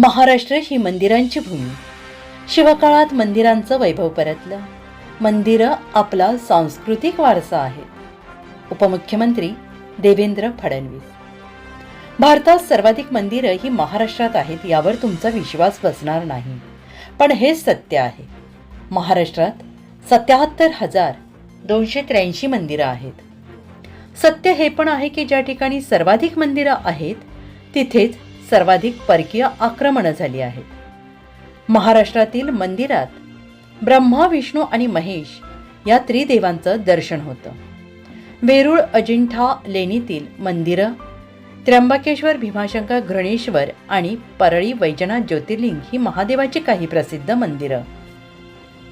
महाराष्ट्र ही मंदिरांची भूमी. शिवकाळात मंदिरांचं वैभव परतलं. मंदिरं आपला सांस्कृतिक वारसा आहे उपमुख्यमंत्री देवेंद्र फडणवीस. भारतात सर्वाधिक मंदिरं ही महाराष्ट्रात आहेत यावर तुमचा विश्वास बसणार नाही. पण हे सत्य आहे. महाराष्ट्रात सत्याहत्तर हजार दोनशे त्र्याऐंशी मंदिरं आहेत. सत्य हे पण आहे की ज्या ठिकाणी सर्वाधिक मंदिरं आहेत तिथेच सर्वाधिक परकीय आक्रमणं झाली आहेत. महाराष्ट्रातील मंदिरात ब्रह्मा विष्णू आणि महेश या त्रिदेवांचं दर्शन होतं. वेरूळ अजिंठा लेणीतील मंदिरं त्र्यंबकेश्वर भीमाशंकर घृणेश्वर आणि परळी वैजनाथ ज्योतिर्लिंग ही महादेवाची काही प्रसिद्ध मंदिरं.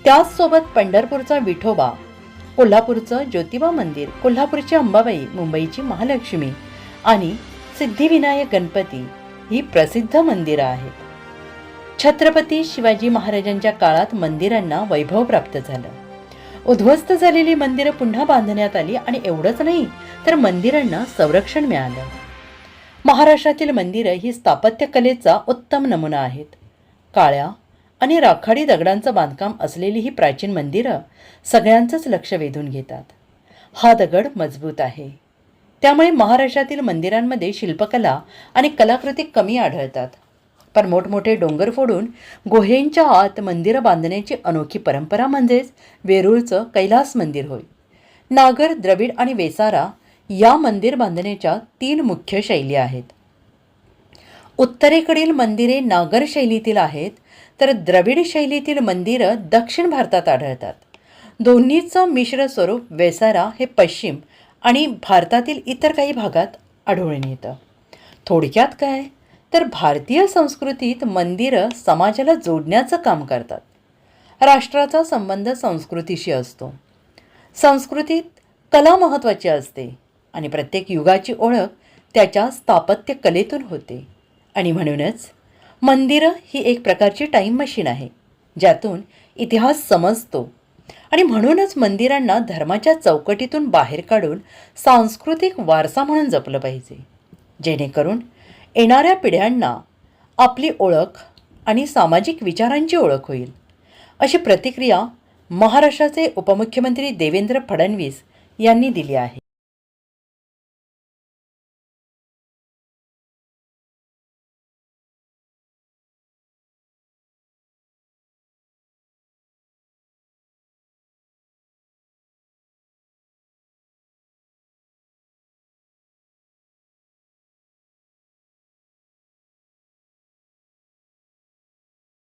त्याचसोबत पंढरपूरचा विठोबा कोल्हापूरचं ज्योतिबा मंदिर कोल्हापूरची अंबाबाई मुंबईची महालक्ष्मी आणि सिद्धिविनायक गणपती ही प्रसिद्ध मंदिरं आहेत. छत्रपती शिवाजी महाराजांच्या काळात मंदिरांना वैभव प्राप्त झालं. उद्ध्वस्त झालेली मंदिरं पुन्हा बांधण्यात आली आणि एवढंच नाही तर मंदिरांना संरक्षण मिळालं. महाराष्ट्रातील मंदिरं ही स्थापत्यकलेचा उत्तम नमुना आहेत. काळ्या आणि राखाडी दगडांचं बांधकाम असलेली ही प्राचीन मंदिरं सगळ्यांचंच लक्ष वेधून घेतात. हा दगड मजबूत आहे. त्यामुळे महाराष्ट्रातील मंदिरांमध्ये शिल्पकला आणि कलाकृती कमी आढळतात. पण मोठमोठे डोंगर फोडून गुहेंच्या आत मंदिरं बांधण्याची अनोखी परंपरा म्हणजेच वेरूळचं कैलास मंदिर होय. नागर द्रविड आणि वेसारा या मंदिर बांधण्याच्या तीन मुख्य शैली आहेत. उत्तरेकडील मंदिरे नागर शैलीतील आहेत तर द्रविड शैलीतील मंदिरं दक्षिण भारतात आढळतात. दोन्हीचं मिश्र स्वरूप वेसारा हे पश्चिम आणि भारतातील इतर काही भागात आढळून येतं. थोडक्यात काय? तर भारतीय संस्कृतीत मंदिरं समाजाला जोडण्याचं काम करतात. राष्ट्राचा संबंध संस्कृतीशी असतो. संस्कृतीत कला महत्त्वाची असते आणि प्रत्येक युगाची ओळख त्याच्या स्थापत्य कलेतून होते. आणि म्हणूनच मंदिरं ही एक प्रकारची टाईम मशीन आहे ज्यातून इतिहास समजतो आणि म्हणूनच मंदिरांना धर्माच्या चौकटीतून बाहेर काढून सांस्कृतिक वारसा म्हणून जपलं पाहिजे. जेणेकरून येणाऱ्या पिढ्यांना आपली ओळख आणि सामाजिक विचारांची ओळख होईल. अशी प्रतिक्रिया महाराष्ट्राचे उपमुख्यमंत्री देवेंद्र फडणवीस यांनी दिली आहे.